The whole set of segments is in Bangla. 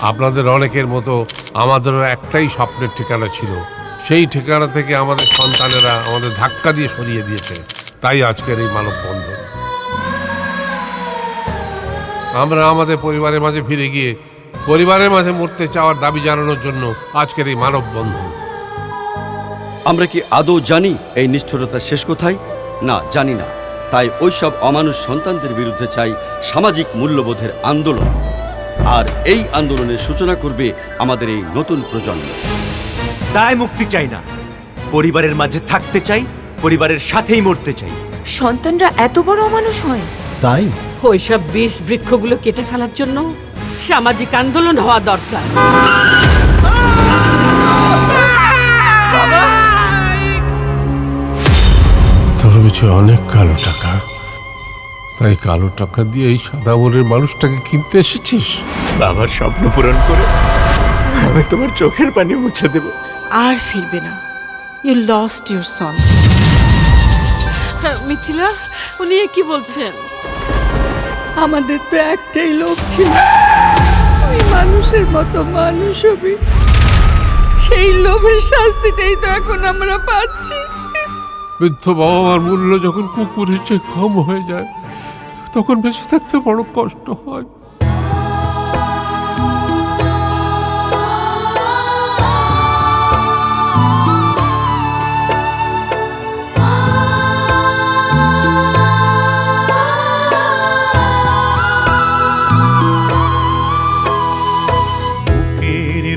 আপনাদের অনেকের মতো আমাদেরও একটাই স্বপ্নের ঠিকানা ছিল। সেই ঠিকানা থেকে আমাদের সন্তানেরা আমাদের ধাক্কা দিয়ে সরিয়ে দিয়েছে। তাই আজকের এই মানববন্ধন। আমরা আমাদের পরিবারের মাঝে ফিরে গিয়ে পরিবারের মাঝে মরতে চাওয়ার দাবি জানানোর জন্য আজকের এই মানববন্ধন। আমরা কি আদৌ জানি এই নিষ্ঠুরতা শেষ কোথায়? না, জানি না। তাই ওইসব অমানুষ সন্তানদের বিরুদ্ধে চাই সামাজিক মূল্যবোধের আন্দোলন। আর এই আন্দোলনের সূচনা করবে আমাদের এই নতুন প্রজন্ম। তাই মুক্তি চাই না। পরিবারের মাঝে থাকতে চাই পরিবারের সাথেই মরতে চাই। সন্তানরা এত বড় অমানুষ হয়। তাই? ওইসব বিষ বৃক্ষগুলো কেটে ফেলার জন্য সামাজিক আন্দোলন হওয়া দরকার। তোর অনেক কালো টাকা। তাই কালো টাকা দিয়ে এই সাদা মনের মানুষটাকে কিনতে এসেছিস? বাবার স্বপ্ন পূরণ করে আমি তোমার চোখের পানি মুছে দেব। আর ফিরবে না। You lost your son Mithila উনি কি বলছেন? আমাদের তো একটাই লোভ ছিল। তুই মানুষের মতো মানুষ হবি। সেই লোভের শাস্তিটাই তো এখন আমরা পাচ্ছি। বৃদ্ধ বাবা মার মূল্য যখন কুকুরের চেয়ে কম হয়ে যায়, তখন বেঁচে থাকতে বড় কষ্ট হয়।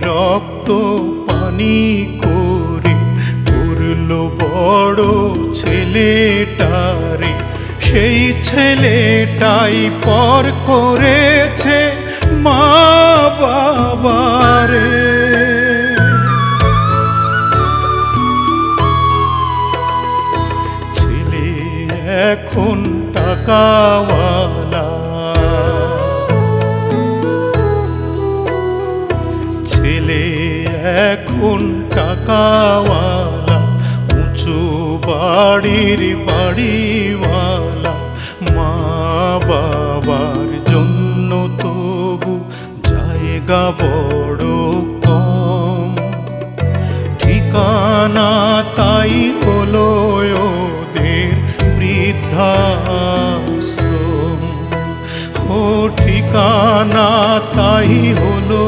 রক্ত পানি করল বড় ছেলেটারে। সেই ছেলেটাই পর করেছে মা বাবারে। ছেলে এখন টাকাওয়ালা। ছেলে এখন টাকাওয়ালা। বাড়ির বাড়িওয়ালা মা বাবার জন্য তবু জায়গা বড় কম। ঠিকানা তাই হলো ওদের বৃদ্ধাশ্রম। ও ঠিকানা তাই হলো